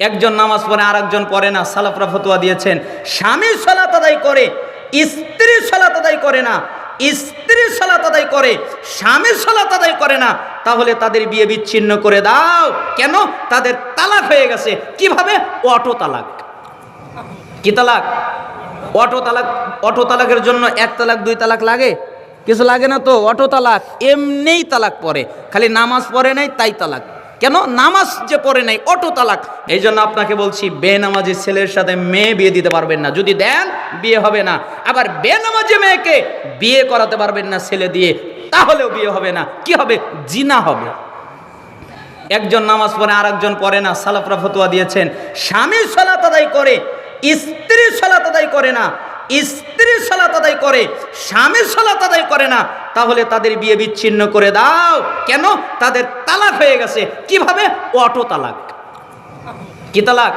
একজন নামাজ পড়ে আর একজন পড়ে না। সালাফরা ফতোয়া দিয়েছেন, স্বামী সলাত আদায় করে, স্ত্রী সলাত আদায় করে না। স্ত্রী সলাত আদায় করে, স্বামী সলাত আদায় করে না। তাহলে তাদের বিয়ে বিচ্ছিন্ন করে দাও। কেন? তাদের তালাক হয়ে গেছে। কীভাবে? অটো তালাক। কি তালাক? অটো তালাক, অটো তালাকের জন্য এক তালাক, দুই তালাক লাগে? কিছু লাগে না তো? অটো তালাক। এমনিই তালাক পড়ে। খালি নামাজ পড়ে নাই, তাই তালাক। কেন? নামাজ যে পড়ে নাই, অটো তালাক। এই জন্য আপনাকে বলছি, বেনামাজি ছেলের সাথে মেয়ে বিয়ে দিতে পারবেন না। যদি দেন, বিয়ে হবে না। আবার বেনামাজি মেয়েকে বিয়ে করাতে পারবেন না ছেলে দিয়ে, তাহলেও বিয়ে হবে না। কি হবে? জিনা হবে। একজন নামাজ পড়ে আর একজন পড়ে না। সালাফরা ফতোয়া দিয়েছেন, স্বামী সলাত আদায় করে, স্ত্রী সলাত আদায় করে না। স্ত্রী সলাত আদায় করে, স্বামী সলাত আদায় করে না। তাহলে তাদের বিয়ে বিচ্ছিন্ন করে দাও। কেন? তাদের তালাক হয়ে গেছে। কীভাবে? অটো তালাক। কি তালাক?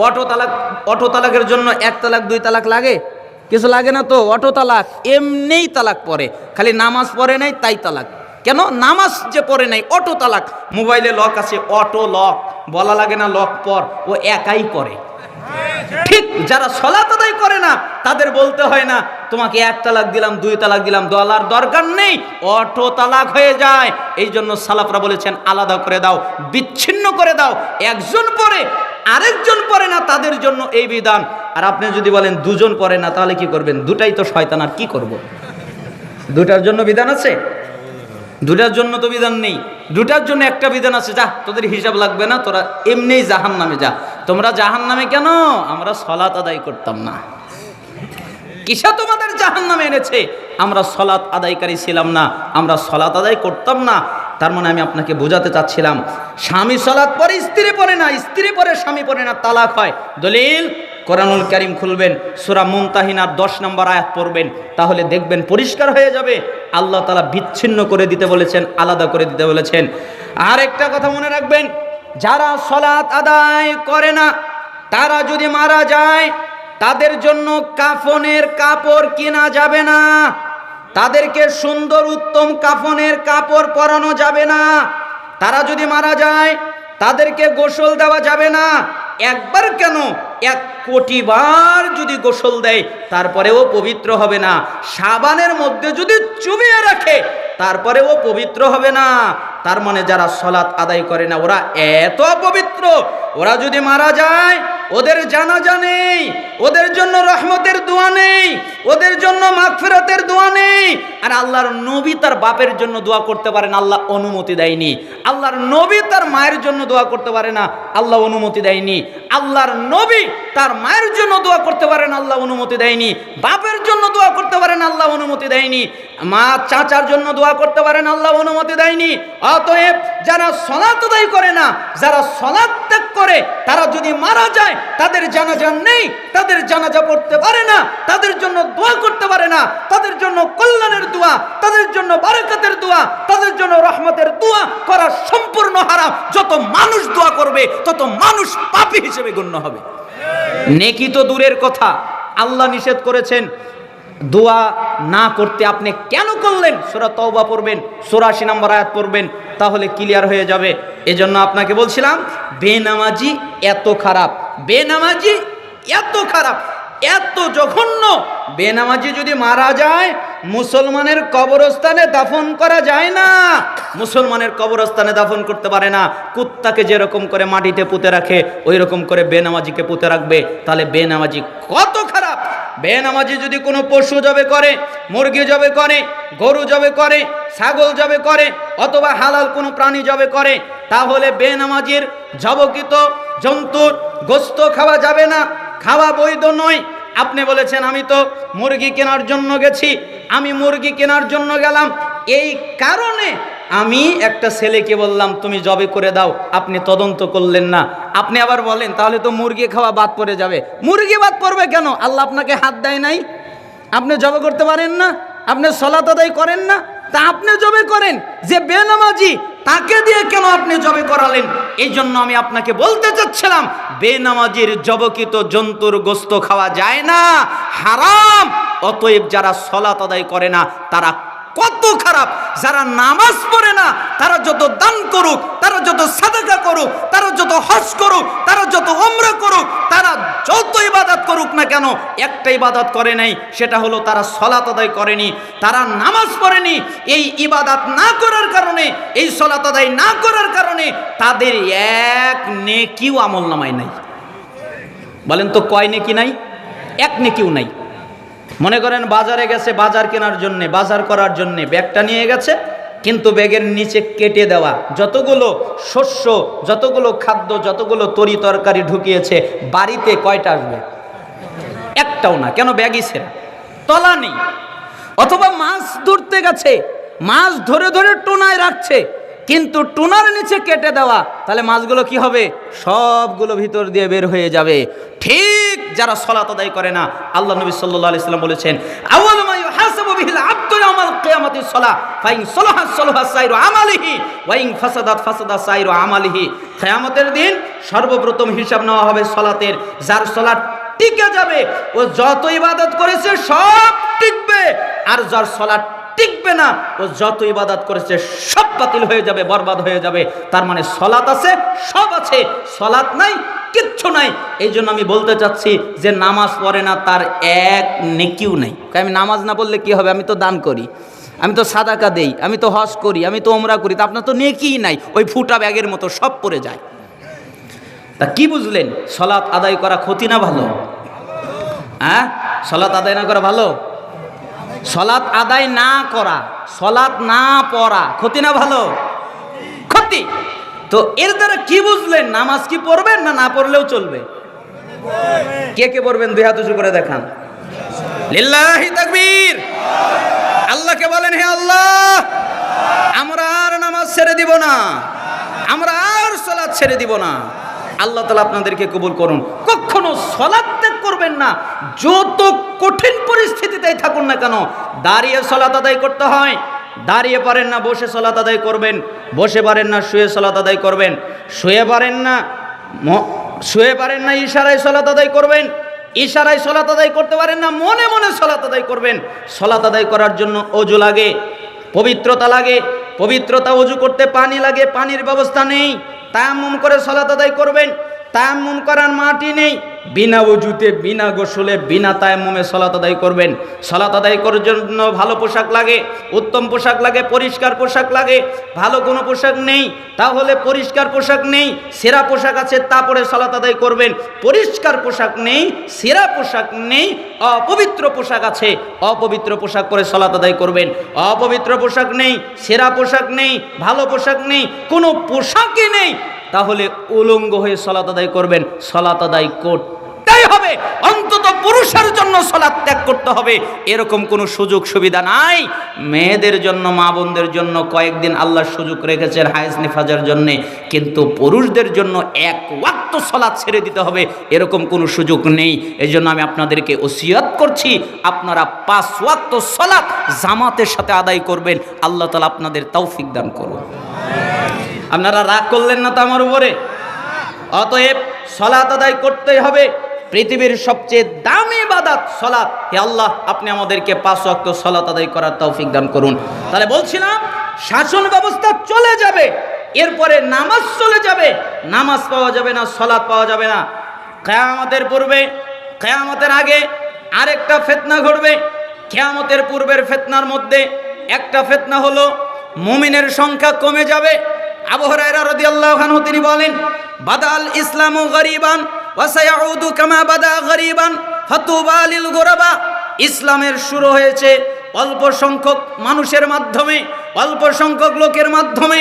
অটো তালাক, অটো তালাকের জন্য এক তালাক, দুই তালাক লাগে? কিছু লাগে না তো? অটো তালাক। এমনিই তালাক পড়ে। খালি নামাজ পড়ে নাই, তাই তালাক। কেন? নামাজ যে পড়ে নাই, অটো তালাক। মোবাইলে লক আছে, অটো লক। বলা লাগে না লক পর। ও একাই পড়ে। ঠিক যারা সলাত আদায় করে না, তাদের বলতে হয় না, তোমাকে এক তালাক দিলাম, দুই তালাক দিলাম, দলার দরকার নেই, অটো তালাক হয়ে যায়। এই জন্য সালাফরা বলেছেন, আলাদা করে দাও, বিচ্ছিন্ন করে দাও, একজন পরে, আরেকজন পরে না, তাদের জন্য এই বিধান। আর আপনি যদি বলেন, দুজন পরে না, তাহলে কি করবেন? দুটাই তো শয়তান, আর কি করব? দুটার জন্য বিধান আছে? দুটার জন্য তো বিধান নেই। দুটার জন্য একটা বিধান আছে, যা, তোদের হিসাব লাগবে না, তোরা এমনিই জাহান নামে যা। তোমরা জাহান নামে কেন? আমরা সলাত আদায় করতাম না। কিসা তোমাদের জাহান নামে এনেছে? আমরা সলাত আদায়কারী ছিলাম না, আমরা সলাত আদায় করতাম না। তার মানে আমি আপনাকে বোঝাতে চাচ্ছিলাম, স্বামী সলাৎ পরে স্ত্রী পরে না, স্ত্রী পরে স্বামী পরে না, তালাক হয়। দলিল, কোরআনুল করিম খুলবেন, সুরা মুমতাহিনার দশ নম্বর আয়াত পড়বেন, তাহলে দেখবেন পরিষ্কার হয়ে যাবে। আল্লাহ তালা বিচ্ছিন্ন করে দিতে বলেছেন, আলাদা করে দিতে বলেছেন। আর একটা কথা মনে রাখবেন যারা সলাৎ আদায় করে না, তারা যদি মারা যায়, তাদের জন্য কাফনের কাপড় কেনা যাবে না। তাদেরকে সুন্দর উত্তম কাফনের কাপড় পরানো যাবে না। তারা যদি মারা যায়, তাদেরকে গোসল দেওয়া যাবে না। একবার কেন? এক কোটি বার যদি গোসল দেয়, তারপরেও পবিত্র হবে না। সাবানের মধ্যে যদি চুবিয়ে রাখে, তারপরেও পবিত্র হবে না। তার মানে যারা সলাৎ আদায় করে না ওরা এত পবিত্র। ওরা যদি মারা যায় ওদের জানাজা নেই, ওদের জন্য রহমতের দোয়া নেই, ওদের জন্য মাগফিরাতের দোয়া নেই। আর আল্লাহর নবী তার বাপের জন্য দোয়া করতে পারেন আল্লাহ অনুমতি দেয়নি। আল্লাহর নবী তার মায়ের জন্য দোয়া করতে পারে না, আল্লাহ অনুমতি দেয়নি। আল্লাহর নবী তার মায়ের জন্য দোয়া করতে পারেন আল্লাহ অনুমতি দেয়নি। বাপের জন্য দোয়া করতে পারেন আল্লাহ অনুমতি দেয়নি। মা চাচার জন্য দোয়া করতে পারেন আল্লাহ অনুমতি দেয়নি। অতএব যারা সলাত আদায় করে না, যারা সলাত ত্যাগ করে তারা যদি মারা যায়, তাদের জানাজা নেই, তাদের জানাজা পড়তে পারে না, তাদের জন্য দোয়া করতে পারে না, তাদের জন্য কল্যাণের দোয়া, তাদের জন্য বারাকাতের দোয়া, তাদের জন্য রহমতের দোয়া করা সম্পূর্ণ হারাম। যত মানুষ দোয়া করবে, তত মানুষ পাপী হিসেবে গণ্য হবে। নেকি তো দূরের কথা। আল্লাহ নিষেধ করেছেন দোয়া না করতে আপনি কেন করলেন? সোরা তওবা পড়বেন সোরাশি নম্বর আয়াত পড়বেন, তাহলে ক্লিয়ার হয়ে যাবে। এজন্য আপনাকে বলছিলাম, বেনামাজি এত খারাপ, বেনামাজি এত খারাপ, এত জঘন্য। বেনামাজি যদি মারা যায়, মুসলমানের কবরস্থানে দাফন করা যায় না। মুসলমানের কবরস্থানে দাফন করতে পারে না। কুত্তাকে যেরকম করে মাটিতে পুঁতে রাখে ওই রকম করে বেনামাজিকে পুঁতে রাখবে। তাহলে বেনামাজি কত খারাপ? বেনামাজি যদি কোনো পশু জবে করে, মুরগি জবে করে, গরু জবে করে, ছাগল জবে করে, অথবা হালাল কোনো প্রাণী জবে করে, তাহলে বেনামাজির জবকিত জন্তুর গোস্ত খাওয়া যাবে না, খাওয়া বৈধ নয়। আপনি বলেছেন, আমি তো মুরগি কেনার জন্য গেছি, আমি মুরগি কেনার জন্য গেলাম। এই কারণে আমি একটা ছেলেকে বললাম, তুমি জবে করে দাও, আপনি তদন্ত করলেন না। আপনি আবার বলেন, তাহলে তো মুরগি খাওয়া বাদ পড়ে যাবে। মুরগি বাদ পড়বে কেন? আল্লাহ আপনাকে হাত দেয় নাই? আপনি জবে করতে পারেন না? আপনি সলাত আদায় করেন না? তা আপনি জবে করেন। যে বেনামাজি, তাকে দিয়ে কেন আপনি জবে করালেন? এই জন্য আমি আপনাকে বলতে চাচ্ছিলাম, বেনামাজির জবকিত জন্তুর গোস্ত খাওয়া যায় না, হারাম। অতএব যারা সলাত আদায় করে না, তারা কত খারাপ। যারা নামাজ পড়ে না, তারা যত দান করুক, তারা যত সাদাকা করুক, তারা যত হজ করুক, তারা যত ওমরা করুক, তারা যত ইবাদত করুক না কেন, একটা ইবাদত করে নাই, সেটা হলো তারা সলাত আদায় করেনি। তারা নামাজ পড়েনি, এই ইবাদত না করার কারণে, এই সলাত আদায় না করার কারণে তাদের এক নেকিও আমল নামায় নাই। বলেন তো কয় নেকি নাই? এক নেকিও নাই। মনে করেন বাজারে গেছে, বাজার কেনার জন্যে, বাজার করার জন্যে ব্যাগটা নিয়ে গেছে, কিন্তু ব্যাগের নিচে কেটে দেওয়া, যতগুলো শস্য, যতগুলো খাদ্য, যতগুলো তরি তরকারি ঢুকিয়েছে, বাড়িতে কয়টা আসবে? একটাও না, কেন ব্যাগই সেরা? তলা নেই, অথবা মাছ ধরতে গেছে, মাছ ধরে ধরে টোনায় রাখছে, কিন্তু টোনার নিচে কেটে দেওয়া, তাহলে মাছগুলো কি হবে? সবগুলো ভিতর দিয়ে বের হয়ে যাবে, ঠিক যারা সলাত আদায় করে না, আল্লাহ নবী সাল্লাল্লাহু আলাইহি সাল্লাম বলেছেন আউয়ালু মা ইউহাসাবু বিহিল আবদু ইয়াউমাল কিয়ামাতি সালাহ, ফাইন সালাহা সালাহা সাইরু আমালিহি দিন সর্বপ্রথম হিসাব নেওয়া হবে সলাতের, যার সলাৎ টিকে যাবে, ও যত ইবাদত করেছে সব টিকবে, আর যার সলাৎ টিকবে না, ও যত ইবাদত করেছে সব বাতিল হয়ে যাবে, বরবাদ হয়ে যাবে। তার মানে সলাৎ আছে, সব আছে সলাৎ নাই কিচ্ছু নাই। এই জন্য আমি বলতে চাচ্ছি যে নামাজ পড়ে না, তার এক নেকিও নাই। আমি নামাজ না বললে কি হবে? আমি তো দান করি, আমি তো সাদাকা দেই, আমি তো হজ করি, আমি তো ওমরা করি, তা আপনার তো নেকিই নাই। ওই ফুটা ব্যাগের মতো সব পড়ে যায়। তা কি বুঝলেন? সলাৎ আদায় করা ক্ষতি না ভালো? হ্যাঁ? সলাৎ আদায় না করা ভালো? সলাৎ আদায় না করা, সলাৎ না পড়া ক্ষতি না ভালো? ক্ষতি। তো এর দ্বারা কি বুঝলেন? নামাজ কি পড়বেন না না পড়লেও চলবে? কে কে পড়বেন? দুই হাত উঁচু করে দেখান। লিল্লাহি আল্লাহকে বলেন, হে আল্লাহ, আমরা আর নামাজ ছেড়ে দিব না। আমরা আর সলাৎ ছেড়ে দিব না। আল্লাহ তালা আপনাদেরকে কবুল করুন। কখনো সলাৎ ত্যাগ করবেন না। যত কঠিন পরিস্থিতিতেই থাকুন না কেন, দাঁড়িয়ে সলাৎ আদায় করতে হয়। দাঁড়িয়ে পারেন না, বসে সলাৎ আদায় করবেন। বসে পারেন না, শুয়ে সলাৎ আদায় করবেন। শুয়ে পারেন না শুয়ে পারেন না, ইশারায় সলাৎ আদায় করবেন। ইশারায় সলাৎ আদায় করতে পারেন না, মনে মনে সলাৎ আদায় করবেন। সলাৎ আদায় করার জন্য অজু লাগে, পবিত্রতা লাগে, পবিত্রতা অজু করতে পানি লাগে, পানির ব্যবস্থা নেই। তায়াম্মুম করে সলাৎ আদায় করবেন, তায়াম্মুম করার মাটি নেই। বিনা অজুতে বিনা গোসলে, বিনা তায়াম্মুমে সলাৎ আদায় করবেন। সলাৎ আদায় করার জন্য ভালো পোশাক লাগে, উত্তম পোশাক লাগে, পরিষ্কার পোশাক লাগে, ভালো কোনো পোশাক নেই, তাহলে পরিষ্কার পোশাক নেই, সেরা পোশাক আছে তা পরে সলাৎ আদায় করবেন। পরিষ্কার পোশাক নেই, সেরা পোশাক নেই, অপবিত্র পোশাক আছে, অপবিত্র পোশাক পরে সলাৎ আদায় করবেন। অপবিত্র পোশাক নেই, সেরা পোশাক নেই, ভালো পোশাক নেই, কোনো পোশাকই নেই তাহলে উলঙ্গ হয়ে সলাত আদায় করবেন। সলাত আদায় করতেই হবে। অন্তত পুরুষের জন্য সলাৎ ত্যাগ করতে হবে। এরকম কোনো সুযোগ সুবিধা নাই। মেয়েদের জন্য, মা বোনদের জন্য কয়েকদিন আল্লাহ সুযোগ রেখেছেন হায়েস নিফাজের জন্যে। কিন্তু পুরুষদের জন্য এক ওয়াক্ত সলাৎ ছেড়ে দিতে হবে। এরকম কোনো সুযোগ নেই। এই জন্য আমি আপনাদেরকে ওসিয়াত করছি। আপনারা পাঁচ ওয়াক্ত সলাৎ জামাতের সাথে আদায় করবেন। আল্লাহ তালা আপনাদের তৌফিক দান করুন। আপনারা রাগ করলেন না তো আমার উপরে? অতএব সলাত আদায় করতেই হবে। পৃথিবীর সবচেয়ে দামি বাদাত সলাৎ। হে আল্লাহ, আপনি আমাদেরকে পাঁচ ওয়াক্ত সলাত আদায় করার তৌফিক দান করুন। তাহলে বলছিলাম, শাসন ব্যবস্থা চলে যাবে, এরপরে নামাজ চলে যাবে। নামাজ পাওয়া যাবে না, সলাৎ পাওয়া যাবে না। কেয়ামতের পূর্বে, কেয়ামতের আগে আরেকটা ফেতনা ঘটবে। কেয়ামতের পূর্বের ফেতনার মধ্যে একটা ফেতনা হলো, মুমিনের সংখ্যা কমে যাবে। তিনি বলেন, বাদাল ইসলামু গরিবান গরিবান গুরাবা। ইসলামের শুরু হয়েছে অল্প সংখ্যক মানুষের মাধ্যমে, অল্প সংখ্যক লোকের মাধ্যমে।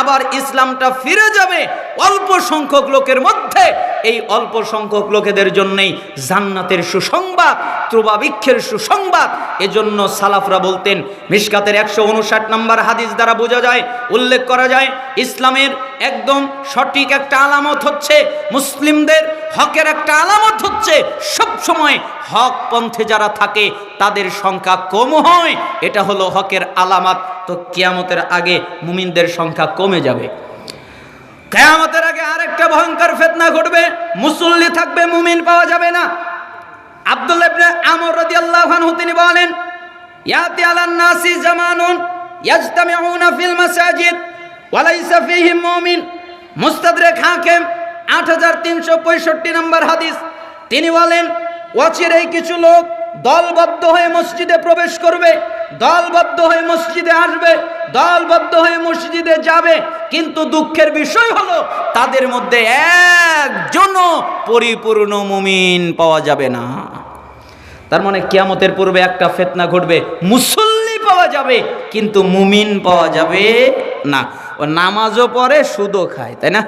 আবার ইসলামটা ফিরে যাবে অল্প সংখ্যক লোকের মধ্যে। এই অল্প সংখ্যক লোকেদের জন্যই জান্নাতের সুসংবাদ, ত্রুবাবিক্ষের সুসংবাদ। এজন্য সালাফরা বলতেন, মিশকাতের একশো উনষাট নম্বর হাদিস দ্বারা বোঝা যায়, উল্লেখ করা যায়, ইসলামের একদম সঠিক একটা আলামত হচ্ছে, মুসলিমদের হকের একটা আলামত হচ্ছে, সব সময় হক পন্থে যারা থাকে, তাদের সংখ্যা কম হয়। এটা হলো হকের আলামত। তো কিয়ামতের আগে মুমিনদের সংখ্যা কমে যাবে। কেয়ামতের আগে আরেকটা ভয়ঙ্কর ফেতনা ঘটবে। মুসল্লি থাকবে, মুমিন পাওয়া যাবে না। আব্দুল্লাহ ইবনে আমর রাদিয়াল্লাহু আনহু তিনি বলেন, ইয়াতি আলান নাসি জামানুন ইয়াজতামিউনা ফিল মাসাজিদ ওয়ালাইসা ফীহিম মুমিন। মুস্তাদরেক হাকিম 8365 নম্বর হাদিস। তিনি বলেন, অচিরেই কিছু লোক দলবদ্ধ হয়ে মসজিদে প্রবেশ করবে। দলবদ্ধ হয়ে মসজিদে আসবে, দলবদ্ধ হয়ে মসজিদে যাবে। কিন্তু দুঃখের বিষয় হলো, তাদের মধ্যে একজনও পরিপূর্ণ মুমিন পাওয়া যাবে না। তার মানে কিয়ামতের পূর্বে একটা ফেতনা ঘটবে, মুসল্লি পাওয়া যাবে, কিন্তু মুমিন পাওয়া যাবে না। ও নামাজও পড়ে, সুদও খায়, তাই না?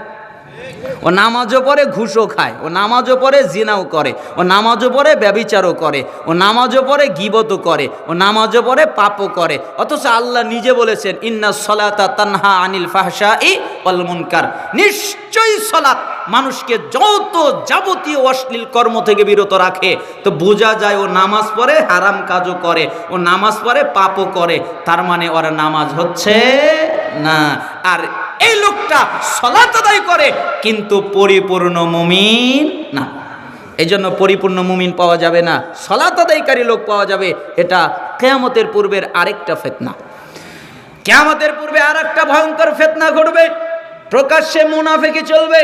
ও নামাজও পড়ে, ঘুষও খায়। ও নামাজও পড়ে, জিনাও করে। ও নামাজও পড়ে, ব্যবিচারও করে। ও নামাজও পড়ে, গিবতও করে। ও নামাজও পড়ে, পাপও করে। অথচ আল্লাহ নিজে বলেছেন, ইন্না সলাতা তানহা আনিল ফাহসা ই অল মুনকার। নিশ্চয়ই সলাত মানুষকে যত যাবতীয় অশ্লীল কর্ম থেকে বিরত রাখে, তো বোঝা যায় ও নামাজ পড়ে, হারাম কাজও করে। ও নামাজ পড়ে, পাপও করে। তার মানে ওরা নামাজ হচ্ছে না। আর এই লোকটা সলাত আদায় করে, কিন্তু পরিপূর্ণ মুমিন না। এই জন্য পরিপূর্ণ মুমিন পাওয়া যাবে না সলাত আদায়কারী লোক পাওয়া যাবে, এটা কেয়ামতের পূর্বের আরেকটা ফেতনা। কেয়ামতের পূর্বে আর একটা ভয়ঙ্কর ফেতনা ঘটবে, প্রকাশ্যে মুনাফেকি চলবে,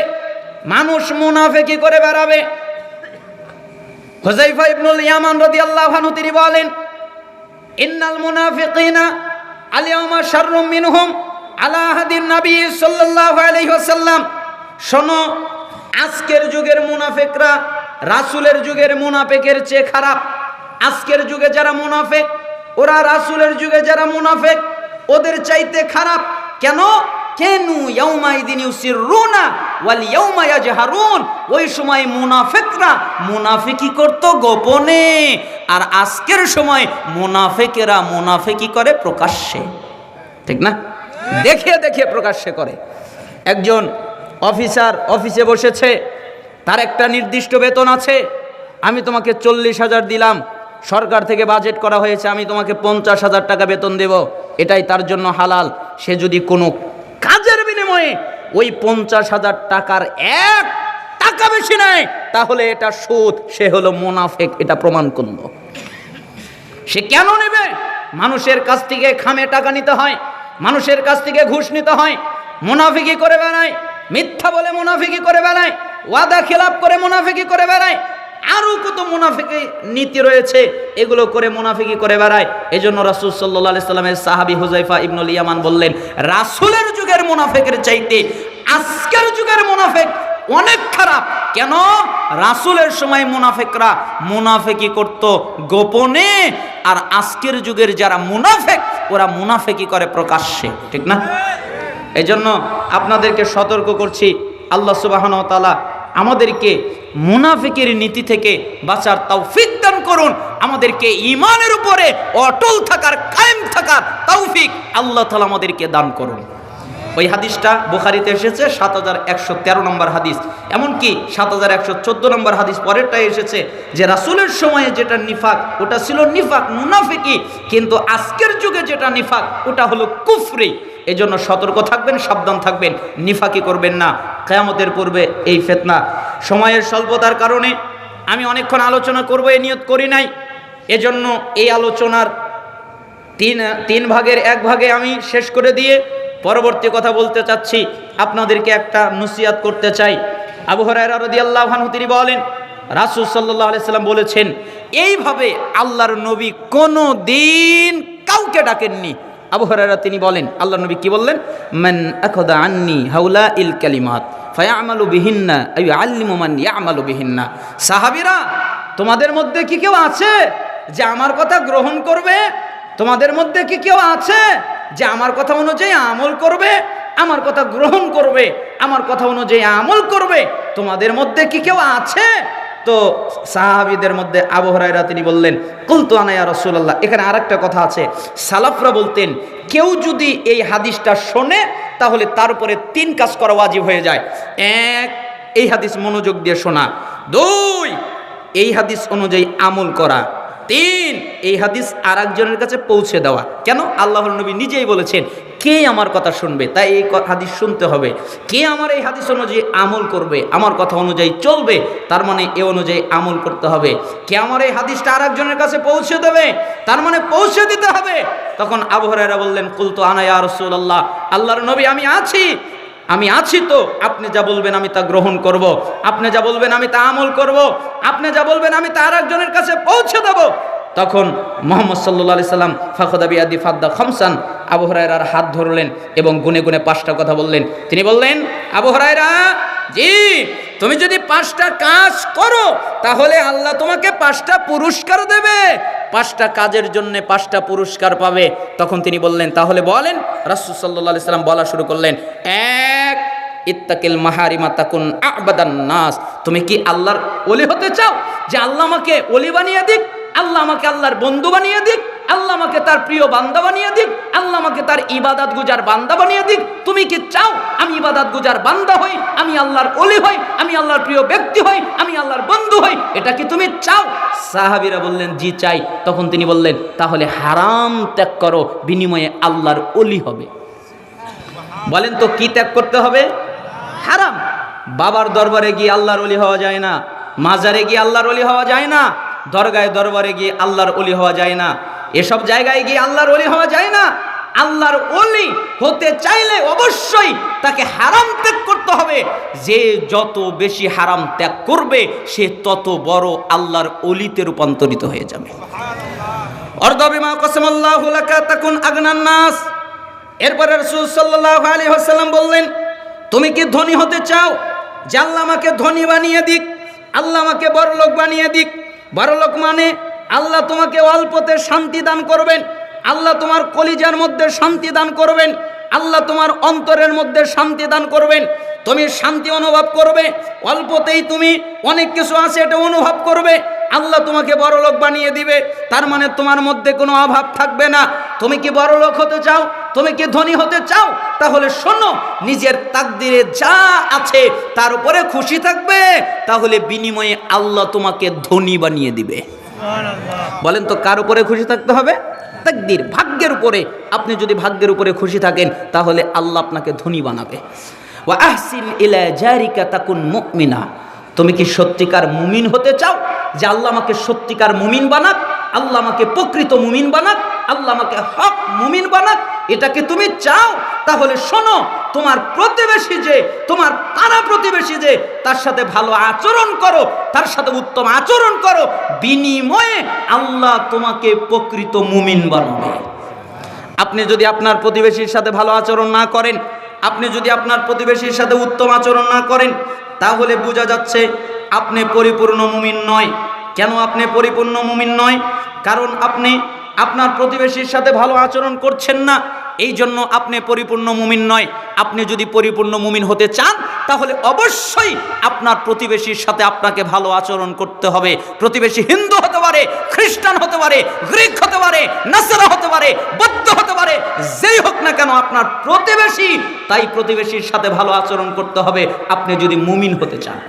মানুষ মুনাফেকি করে বেড়াবে। হুজাইফা ইবনুল ইয়ামান রাদিয়াল্লাহু আনহু, তিনি বলেন, ইন্নাল মুনাফিকিনা আলিয়াউমা শাররুম মিনহুম। আলা হাদিন নবী সাল্লাল্লাহু আলাইহি ওয়াসাল্লাম, শোনো, আজকের যুগের মুনাফিকরা রাসূলের যুগের মুনাফিকের চেয়ে খারাপ। আজকের যুগে যারা মুনাফিক, ওরা রাসূলের যুগে যারা মুনাফিক, ওদের চাইতে খারাপ। কেন? কেনু ইয়াউমাইদিন ইউসিরুনা ওয়াল ইয়াউমা ইয়াজহারুন। ওই সময় মুনাফিকরা মুনাফিকি করত গোপনে, আর আজকের সময় মুনাফিকেরা মুনাফিকি করে প্রকাশ্যে। ঠিক না? দেখে দেখে প্রকাশ্যে করে। একজন অফিসার অফিসে বসেছে, তার একটা নির্দিষ্ট বেতন আছে, আমি তোমাকে চল্লিশ হাজার দিলাম, সরকার থেকে বাজেট করা হয়েছে, আমি তোমাকে পঞ্চাশ হাজার টাকা বেতন দেব, এটাই তার জন্য হালাল। সে যদি কোনো কাজের বিনিময়ে ওই পঞ্চাশ হাজার টাকার এক টাকা বেশি নেয়, তাহলে এটা সুদ, সে হলো মোনাফেক, এটা প্রমাণ করল। সে কেন নেবে? মানুষের কাছ থেকে খামে টাকা নিতে হয়। মানুষের কাছ থেকে ঘুষ নিতে হয়, মুনাফিকি করে বেড়ায়, মিথ্যা বলে মুনাফিকি করে বেড়ায়, ওয়াদা খেলাপ করে মুনাফিকি করে বেড়ায় আরও কত মুনাফিকি নীতি রয়েছে, এগুলো করে মুনাফিকি করে বেড়ায়। এই জন্য রাসুল সাল্লা সাল্লামের সাহাবি হুজাইফা ইবনুল ইয়ামান বললেন, রাসুলের যুগের মুনাফেকের চাইতে আজকের যুগের মুনাফেক অনেক খারাপ। কেন? রাসুলের সময় মুনাফেকরা মুনাফেকি করত গোপনে, আর আজকের যুগের যারা মুনাফেক, ওরা মুনাফেকি করে প্রকাশ্যে, ঠিক না? এই জন্য আপনাদেরকে সতর্ক করছি, আল্লাহ সুবাহন তালা আমাদেরকে মুনাফিকের নীতি থেকে বাঁচার তৌফিক দান করুন। আমাদেরকে ইমানের উপরে অটল থাকার, কায়েম থাকার তৌফিক আল্লাহ তালা আমাদেরকে দান করুন। ওই হাদিসটা বুখারিতে এসেছে, সাত হাজার একশো তেরো নম্বর হাদিস। এমনকি সাত হাজার একশো চোদ্দ নম্বর হাদিস পরেরটাই এসেছে যে রাসুলের সময়ে যেটা নিফাক, ওটা ছিল নিফাক মুনাফিকি, কিন্তু আজকের যুগে যেটা নিফাক, ওটা হলো কুফরি। এই জন্য সতর্ক থাকবেন, সাবধান থাকবেন, নিফাকি করবেন না। কেয়ামতের পূর্বে এই ফেতনা। সময়ের স্বল্পতার কারণে আমি অনেকক্ষণ আলোচনা করব, এ নিয়ত করি নাই। এজন্য এই আলোচনার তিন তিন ভাগের এক ভাগে আমি শেষ করে দিয়ে পরবর্তী কথা বলতে চাচ্ছি, আপনাদেরকে একটা নসিয়াত করতে চাই। আবু হরাইরা আনহু তিনি বলেন, রাসূল সাল্লাল্লাহু আলাইহি সাল্লাম বলেছেন, এইভাবে আল্লাহর নবী কোনো দিন কাউকে ডাকেননি। আবু হরাইরা তিনি বলেন, আল্লাহর নবী কি বললেন? মান আখাদা আন্নি হাউলা ইল কালিমাত, ফায়ামালু বিহিন্না, আই আল্লিমু মান ইয়ামালু বিহিন্না। সাহাবীরা, তোমাদের মধ্যে কি কেউ আছে যে আমার কথা গ্রহণ করবে? তোমাদের মধ্যে কি কেউ আছে যে আমার কথা অনুযায়ী আমল করবে, আমার কথা গ্রহণ করবে, আমার কথা অনুযায়ী আমল করবে, তোমাদের মধ্যে কি কেউ আছে? তো সাহাবিদের মধ্যে আবহরাইরা তিনি বললেন, কুলতু আনায়া রসুল্লাহ এখানে আরেকটা কথা আছে। সালাফরা বলতেন, কেউ যদি এই হাদিসটা শোনে, তাহলে তার উপরে তিন কাজ করা ওয়াজিব হয়ে যায়। এক, এই হাদিস মনোযোগ দিয়ে শোনা। দুই, এই হাদিস অনুযায়ী আমল করা। তিন, এই হাদিস আর একজনের কাছে পৌঁছে দেওয়া। কেন? আল্লাহর নবী নিজেই বলেছেন, কে আমার কথা শুনবে? তাই এই হাদিস শুনতে হবে। কে আমার এই হাদিস অনুযায়ী আমল করবে? আমার কথা অনুযায়ী চলবে? তার মানে এ অনুযায়ী আমল করতে হবে। কে আমার এই হাদিসটা আর একজনের কাছে পৌঁছে দেবে? তার মানে পৌঁছে দিতে হবে। তখন আবহরারা বললেন, কুলতো আনায়া রসুল্লাহ আল্লাহর নবী, আমি আছি। আমি আছি তো, আপনি যা বলবেন আমি তা গ্রহণ করব। আপনি যা বলবেন আমি তা আমল করব। আপনি যা বলবেন আমি তা আর একজনের কাছে পৌঁছে দেব। তখন মোহাম্মদ সাল্লা সাল্লাম ফাখদাবি আদি ফাদ্দা খমসান আবু হরাইরার হাত ধরলেন এবং গুনে গুনে পাঁচটা কথা বললেন। তিনি বললেন, আবু হরাইরা জি, তুমি যদি পাঁচটা কাজ করো, তাহলে আল্লাহ তোমাকে পাঁচটা পুরস্কার দেবে। পাঁচটা কাজের জন্য পাঁচটা পুরস্কার পাবে। তখন তিনি বললেন, তাহলে বলেন। রাসুল সাল্লাহ সাল্লাম বলা শুরু করলেন, এক ইত্তাকিল মাহারিমা তাকুন আবাদান নাস। তুমি কি আল্লাহর ওলি হতে চাও? যে আল্লাহ আমাকে ওলি বানিয়ে দিক, আল্লাহ আমাকে আল্লাহর বন্ধু বানিয়ে দিক, আল্লাহ আমাকে তার প্রিয় বান্দা বানিয়ে দিক, আল্লাহ আমাকে তার ইবাদাত গুজার বান্দা বানিয়ে দিক। তুমি কি চাও আমি ইবাদাত গুজার বান্দা হই, আমি আল্লাহর ওলি হই, আমি আল্লাহর প্রিয় ব্যক্তি হই, আমি আল্লাহর বন্ধু হই? এটা কি তুমি চাও? সাহাবীরা বললেন, জি চাই। তখন তিনি বললেন, তাহলে হারাম ত্যাগ করো, বিনিময়ে আল্লাহর ওলি হবে। বলেন তো কি ত্যাগ করতে হবে? হারাম। বাবার দরবারে গিয়ে আল্লাহর অলি হওয়া যায় না। মাজারে গিয়ে আল্লাহর অলি হওয়া যায় না। দরগায় দরবারে গিয়ে আল্লাহর অলি হওয়া যায় না। এসব জায়গায় গিয়ে আল্লাহর অলি হওয়া যায় না। আল্লাহর অলি হতে চাইলে অবশ্যই তাকে হারাম ত্যাগ করতে হবে। যে যত বেশি হারাম ত্যাগ করবে, সে তত বড় আল্লাহর অলিতে রূপান্তরিত হয়ে যাবে। আগনান নাস। এরপরে রসুল সাল্লাহ আলী বললেন তুমি কি ধনী হতে চাও? যে আল্লাহ আমাকে ধনী বানিয়ে দিক, আল্লাহ আমাকে বড়লোক বানিয়ে দিক। বড়লোক মানে আল্লাহ তোমাকে অল্পতে শান্তি দান করবেন, আল্লাহ তোমার কলিজার মধ্যে শান্তি দান করবেন। আল্লাহ তোমার অন্তরের মধ্যে শান্তি দান করবেন, তুমি শান্তি অনুভব করবে, অল্পতেই তুমি অনেক কিছু আছে এটা অনুভব করবে, আল্লাহ তোমাকে বড় লোক বানিয়ে দিবে, তার মানে তোমার মধ্যে কোনো অভাব থাকবে না। তুমি কি বড় লোক হতে চাও? তুমি কি ধনী হতে চাও? তাহলে শোনো, নিজের তাকদিরে যা আছে তার উপরে খুশি থাকবে, তাহলে বিনিময়ে আল্লাহ তোমাকে ধনী বানিয়ে দিবে। বলেন তো কার উপরে খুশি থাকতে হবে? তাকদির ভাগ্যের উপরে আপনি যদি ভাগ্যের উপরে খুশি থাকেন, তাহলে আল্লাহ আপনাকে ধনী বানাবে। ওয়া আহসিন ইলা জারিকা তাকুন মুমিনা। তুমি কি সত্যিকার মুমিন হতে চাও? যে আল্লাহ আমাকে সত্যিকার মুমিন বানাক, আল্লাহ আমাকে প্রকৃত মুমিন বানাক, আল্লাহ আমাকে হক মুমিন বানাক এটাকে তুমি চাও, তাহলে শোনো, তোমার প্রতিবেশী যে, তোমার পাড়া প্রতিবেশী যে, তার সাথে ভালো আচরণ করো, তার সাথে উত্তম আচরণ করো, বিনিময়ে আল্লাহ তোমাকে প্রকৃত মুমিন বানাবে। আপনি যদি আপনার প্রতিবেশীর সাথে ভালো আচরণ না করেন, আপনি যদি আপনার প্রতিবেশীর সাথে উত্তম আচরণ না করেন, তাহলে বোঝা যাচ্ছে আপনি পরিপূর্ণ মুমিন নয়। কেন আপনি পরিপূর্ণ মুমিন নয়? কারণ আপনি আপনার প্রতিবেশীর সাথে ভালো আচরণ করছেন না, এই জন্য আপনি পরিপূর্ণ মুমিন নয়। আপনি যদি পরিপূর্ণ মুমিন হতে চান, তাহলে অবশ্যই আপনার প্রতিবেশীর সাথে আপনাকে ভালো আচরণ করতে হবে। প্রতিবেশী হিন্দু হতে পারে, খ্রিস্টান হতে পারে, গ্রিক হতে পারে, নাসারা হতে পারে, বৌদ্ধ হতে পারে, যেই হোক না কেন আপনার প্রতিবেশী, তাই প্রতিবেশীর সাথে ভালো আচরণ করতে হবে। আপনি যদি মুমিন হতে চান।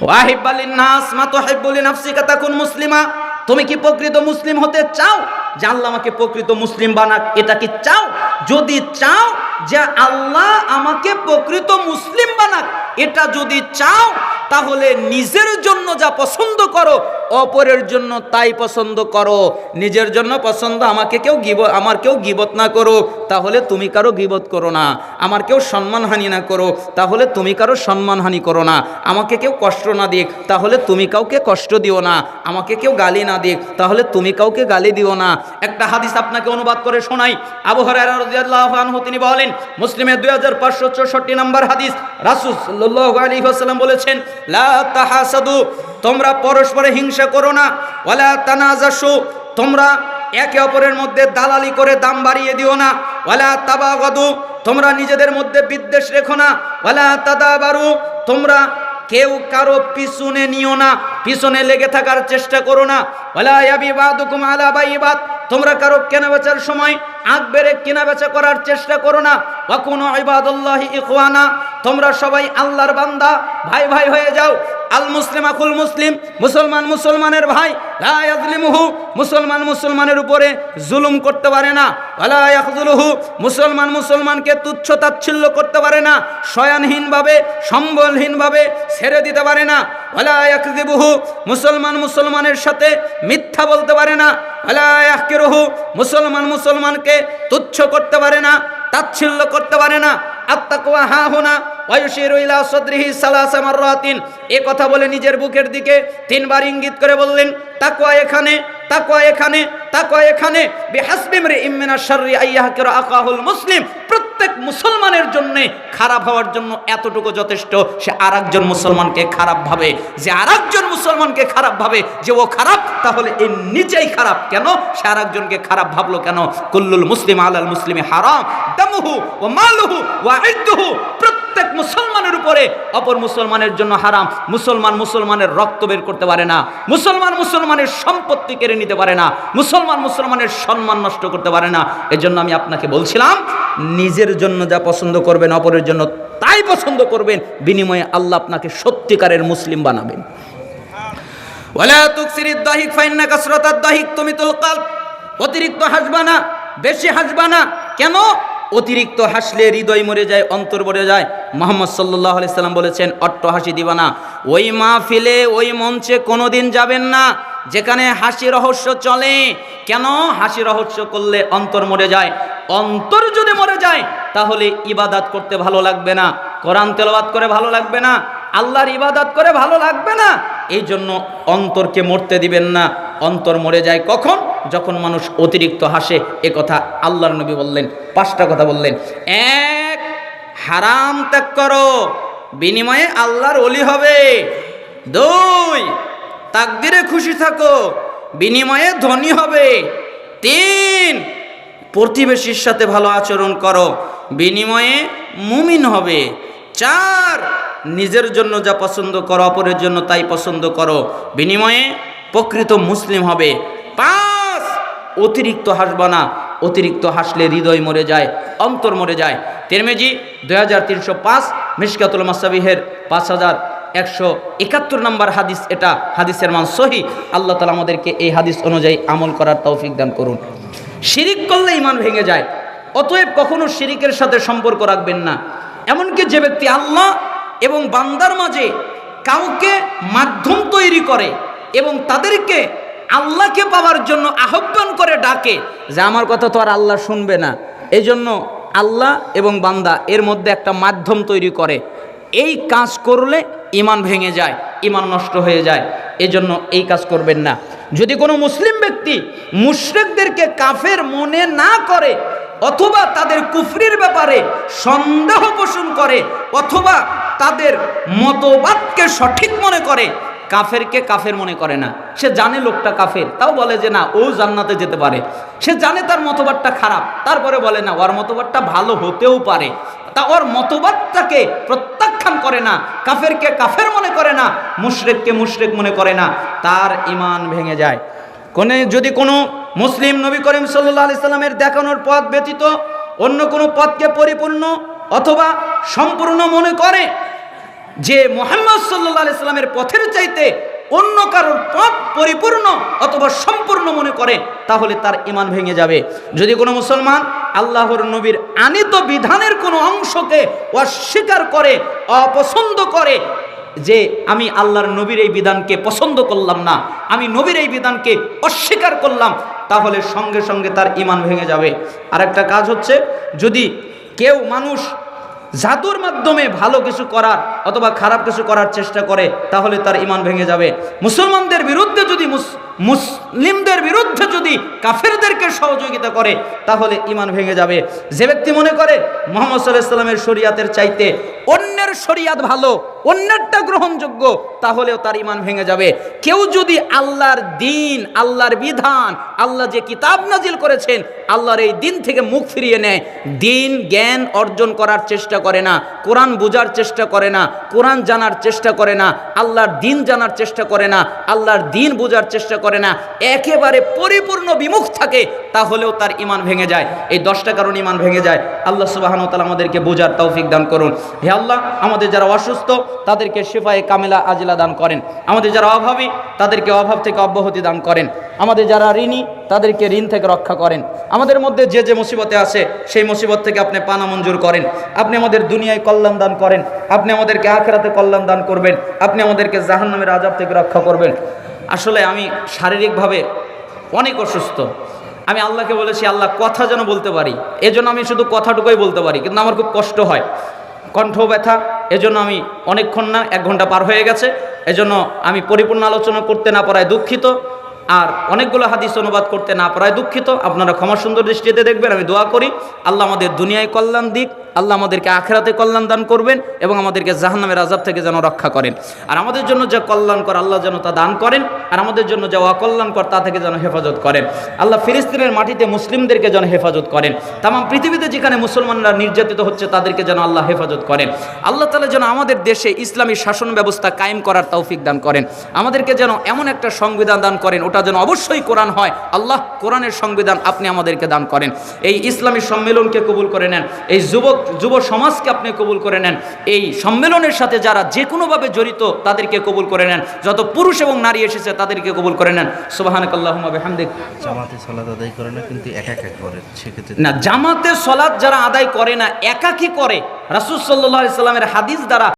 ওয়াহিবালিন মা মুসলিমা। তুমি কি প্রকৃত মুসলিম হতে চাও? যে আল্লাহ আমাকে প্রকৃত মুসলিম বানাক, এটা কি চাও? যদি চাও যে আল্লাহ আমাকে প্রকৃত মুসলিম বানাক, এটা যদি চাও, তাহলে নিজের জন্য যা পছন্দ করো, অপরের জন্য তাই পছন্দ করো। নিজের জন্য পছন্দ আমাকে কেউ গিব, আমার কেউ গিবত না করো তাহলে তুমি কারও গিবত করো না। আমার কেউ সম্মানহানি না করো তাহলে তুমি কারও সম্মানহানি করো না। আমাকে কেউ কষ্ট না দিক, তাহলে তুমি কাউকে কষ্ট দিও না। আমাকে কেউ গালি না দিক তাহলে তুমি কাউকে গালি দিও না। একটা হাদিস আপনাকে অনুবাদ করে শোনাই। আবু হরাইরা রাদিয়াল্লাহু আনহু, তিনি বলেন, মুসলিমের দুই হাজার পাঁচশো চৌষট্টি নম্বর হাদিস, রাসূল সাল্লাল্লাহু আলাইহি ওয়াসাল্লাম বলেছেন, লা তাহাসাদু, তোমরা পরস্পরে হিংসা করো না তানাজাসু, তোমরা একে অপরের মধ্যে দালালি করে দাম বাড়িয়ে দিও না, ওয়ালা তাবাগাদু, তোমরা নিজেদের মধ্যে বিদ্বেষ রেখো না, ওয়ালা তাদাবারু, তোমরা কেউ কারও পিছনে নিও না, পিছনে লেগে থাকার চেষ্টা করো না। তোমরা কারও কেনা বেচার সময় আগ বেড়ে কেনা বেচা করার চেষ্টা করো না। ওয়াকুনু ইবাদুল্লাহি ইখওয়ানা, তোমরা সবাই আল্লাহর বান্দা, ভাই ভাই হয়ে যাও। আল মুসলিম আকুল মুসলিম, মুসলমান মুসলমানের ভাই, লা ইয়াজলিমুহু মুসলমান মুসলমানের উপরে জুলুম করতে পারে না ইয়াখযুলুহু মুসলমান মুসলমানকে তুচ্ছ তাচ্ছিল্য করতে পারে না, শয়নহীনভাবে, সম্বলহীনভাবে ছেড়ে দিতে পারে না ইয়াকযিবুহু, মুসলমান মুসলমানের সাথে মিথ্যা বলতে পারে না ইয়াহকিরুহু, মুসলমান মুসলমানকে তুচ্ছ করতে পারে না, তাচ্ছিল্য করতে পারে না আত্তাকুয়া হা হোনা এ কথা বলে নিজের বুকের দিকে তিনবার ইঙ্গিত করে বললেন এখানে এখানে এখানে। মুসলিম। প্রত্যেক মুসলমানের জন্য খারাপ হওয়ার জন্য এতটুকু যথেষ্ট। সে আরেকজন মুসলমানকে খারাপ ভাবে, যে আরেকজন মুসলমানকে খারাপ ভাবে, যে ও খারাপ, তাহলে এ নিজেই খারাপ। কেন? সে আরেকজনকে খারাপ ভাবলো কেন? কুল্লুল মুসলিম আলাল মুসলিমে হারাম। দামুহু ও মালুহু ওয়া ইদ্দুহু। প্রত্যেক মুসলমানের উপরে অপর মুসলমানের জন্য হারাম। মুসলমান মুসলমানের রক্ত বের করতে পারে না। মুসলমান মুসলমানের সম্পত্তি কেড়ে নিতে পারে না। মুসলমান মুসলমানের সম্মান নষ্ট করতে পারে না। এজন্য আমি আপনাকে বলছিলাম, নিজের জন্য যা পছন্দ করবেন, অপরের জন্য তাই পছন্দ করবেন, বিনিময়ে আল্লাহ আপনাকে সত্যিকারের মুসলিম বানাবেন। দাহিক অতিরিক্ত হাসবা না, বেশি হাসবা না। কেন? অতিরিক্ত হাসলে হৃদয় মরে যায়, অন্তর মরে যায়। মোহাম্মদ সাল্লাহ সাল্লাম বলেছেন, অট্ট হাসি দিবা না। ওই মাহফিলে, ওই মঞ্চে কোনোদিন যাবেন না, যেখানে হাসি রহস্য চলে। কেন? হাসি রহস্য করলে অন্তর মরে যায়। অন্তর যদি মরে যায়, তাহলে ইবাদাত করতে ভালো লাগবে না। কোরআন তেলবাদ করে ভালো লাগবে না। আল্লাহর ইবাদত করে ভালো লাগবে না। এই জন্য অন্তরকে মরতে দিবেন না। অন্তর মরে যায় কখন? যখন মানুষ অতিরিক্ত হাসে, এ কথা আল্লাহর নবী বললেন, পাঁচটা কথা বললেন। এক, হারাম ত্যাগ করো, বিনিময়ে আল্লাহর অলি হবে। দুই, তাকদিরে খুশি থাকো, বিনিময়ে ধনী হবে। তিন, প্রতিবেশীর সাথে ভালো আচরণ করো, বিনিময়ে মুমিন হবে। চার। নিজের জন্য যা পছন্দ করো, অপরের জন্য তাই পছন্দ করো। বিনিময়ে প্রকৃত মুসলিম হবে। পাঁচ। অতিরিক্ত হাসবা না। অতিরিক্ত হাসলে হৃদয় মরে যায়, অন্তর মরে যায়। তেরমেজি দুই হাজার তিনশো পাঁচ মিসকাতুল মাসাবিহের পাঁচ হাজার একশো একাত্তর নম্বর হাদিস এটা। হাদিসের মান সহি। আল্লাহ তালা আমাদেরকে এই হাদিস অনুযায়ী আমল করার তৌফিক দান করুন। শিরিক করলে ইমান ভেঙে যায়। অতএব কখনো শিরিকের সাথে সম্পর্ক রাখবেন না। এমনকি যে ব্যক্তি আল্লাহ এবং বান্দার মাঝে কাউকে মাধ্যম তৈরি করে এবং তাদেরকে আল্লাহকে পাওয়ার জন্য আহ্বান করে ডাকে যে আমার কথা তো আর আল্লাহ শুনবে না। এই জন্য আল্লাহ এবং বান্দা এর মধ্যে একটা মাধ্যম তৈরি করে। এই কাজ করলে ইমান ভেঙে যায় ইমান নষ্ট হয়ে যায়। এজন্য এই কাজ করবেন না। যদি কোনো মুসলিম ব্যক্তি মুশরিকদেরকে কাফের মনে না করে অথবা তাদের কুফরির ব্যাপারে সন্দেহ পোষণ করে, অথবা তাদের মতবাদকে সঠিক মনে করে, কাফেরকে কাফের মনে করে না। সে জানে লোকটা কাফের, তাও বলে যে না, ও জান্নাতে যেতে পারে। সে জানে তার মতবাদটা খারাপ, তারপরে বলে না, ওর মতবাদটা ভালো হতেও পারে। তা ওর মতবাদটাকে প্রত্যাখ্যান করে না, কাফেরকে কাফের মনে করে না, মুশরেককে মুশরেক মনে করে না, তার ইমান ভেঙে যায়। কোনে যদি কোনো মুসলিম নবী করিম সাল্লাহ আলি সাল্লামের দেখানোর পথ ব্যতীত অন্য কোনো পথকে পরিপূর্ণ অথবা সম্পূর্ণ মনে করে যে মোহাম্মদ সাল্লাহ আলি সাল্লামের পথের চাইতে অন্য কারোর পথ পরিপূর্ণ অথবা সম্পূর্ণ মনে করে, তাহলে তার ইমান ভেঙে যাবে। যদি কোনো মুসলমান আল্লাহর নবীর আনিত বিধানের কোনো অংশকে অস্বীকার করে, অপছন্দ করে যে আমি আল্লাহর নবীর এই বিধানকে পছন্দ করলাম না, আমি নবীর এই বিধানকে অস্বীকার করলাম, তাহলে সঙ্গে সঙ্গে তার ইমান ভেঙে যাবে। আর একটা কাজ হচ্ছে, যদি কেউ মানুষ জাদুর মাধ্যমে ভালো কিছু করার অথবা খারাপ কিছু করার চেষ্টা করে, তাহলে তার ইমান ভেঙে যাবে। মুসলমানদের বিরুদ্ধে যদি মুসলিমদের বিরুদ্ধে যদি কাফেরদেরকে সহযোগিতা করে, তাহলে ইমান ভেঙে যাবে। যে ব্যক্তি মনে করে মোহাম্মদ সাল্লাহ সাল্লামের শরিয়াতের চাইতে অন্যের শরিয়াত ভালো, অন্যেরটা গ্রহণযোগ্য, তাহলেও তার ইমান ভেঙে যাবে। কেউ যদি আল্লাহর দিন, আল্লাহর বিধান, আল্লাহ যে কিতাব নাজিল করেছেন, আল্লাহর এই দিন থেকে মুখ ফিরিয়ে নেয়। দিন জ্ঞান অর্জন করার চেষ্টা করে না, কোরআন বোঝার চেষ্টা করে না, কোরআন জানার চেষ্টা করে না, আল্লাহর দিন জানার চেষ্টা করে না, আল্লাহর দিন বোঝার চেষ্টা করে না, একেবারে পরিপূর্ণ বিমুখ থাকে, তাহলেও তার ইমান ভেঙে যায়। এই দশটা কারণ ইমান ভেঙে যায়। আল্লাহ সুবাহান তালা আমাদেরকে বোঝার তৌফিক দান করুন। হে আল্লাহ, আমাদের যারা অসুস্থ, তাদেরকে শেফায়ে কামেলা আজিলা দান করেন। আমাদের যারা অভাবী, তাদেরকে অভাব থেকে অব্যাহতি দান করেন। আমাদের যারা ঋণী, তাদেরকে ঋণ থেকে রক্ষা করেন। আমাদের মধ্যে যে যে মুসিবতে আছে, সেই মুসিবত থেকে আপনি পানা মঞ্জুর করেন। আপনি আমাদের দুনিয়ায় কল্যাণ দান করেন। আপনি আমাদেরকে আখেরাতে কল্যাণ দান করবেন। আপনি আমাদেরকে জাহান্নামের আজাব থেকে রক্ষা করবেন। আসলে আমি শারীরিকভাবে অনেক অসুস্থ। আমি আল্লাহকে বলেছি, আল্লাহ, কথা যেন বলতে পারি। এজন্য আমি শুধু কথাটুকুই বলতে পারি, কিন্তু আমার খুব কষ্ট হয়। কণ্ঠ ব্যথা, এজন্য আমি অনেকক্ষণ না, এক ঘণ্টা পার হয়ে গেছে। এজন্য আমি পরিপূর্ণ আলোচনা করতে না পারায় দুঃখিত আর অনেকগুলো হাদিস অনুবাদ করতে না পারায় দুঃখিত। আপনারা ক্ষমা সুন্দর দৃষ্টিতে দেখবেন, আমি দোয়া করি। আল্লাহ আমাদের দুনিয়ায় কল্যাণ দিক। আল্লাহ আমাদেরকে আখেরাতে কল্যাণ দান করবেন এবং আমাদেরকে জাহান্নামের আজাব থেকে যেন রক্ষা করেন। আর আমাদের জন্য যা কল্যাণকর আল্লাহ যেন তা দান করেন, আর আমাদের জন্য যা অকল্যাণকর তা থেকে যেন হেফাজত করেন। আল্লাহ ফিলিস্তিনের মাটিতে মুসলিমদেরকে যেন হেফাজত করেন। তাম পৃথিবীতে যেখানে মুসলমানরা নির্যাতিত হচ্ছে, তাদেরকে যেন আল্লাহ হেফাজত করেন। আল্লাহ তালা যেন আমাদের দেশে ইসলামী শাসন ব্যবস্থা কায়েম করার তৌফিক দান করেন। আমাদেরকে যেন এমন একটা সংবিধান দান করেন, ওটা যেন অবশ্যই কোরআন হয়। আল্লাহ কোরআনের সংবিধান আপনি আমাদেরকে দান করেন। এই ইসলামী সম্মেলনকে কবুল করে নেন। এই যুবক যুব সমাজকে আপনি কবুল করে নেন। এই সম্মেলনের সাথে যারা যে কোনোভাবে জড়িত তাদেরকে কবুল করে নেন। যত পুরুষ এবং নারী এসেছে তাদেরকে কবুল করে নেন। সুবাহানকাল্লাহমাবিহামদিক জামাতে সলাত আদায় করে না কিন্তু একা একা করে সেক্ষেত্রে না জামাতে সলাৎ যারা আদায় করে না একাকি করে। রাসুল সাল্লাহ সাল্লামের হাদিস দ্বারা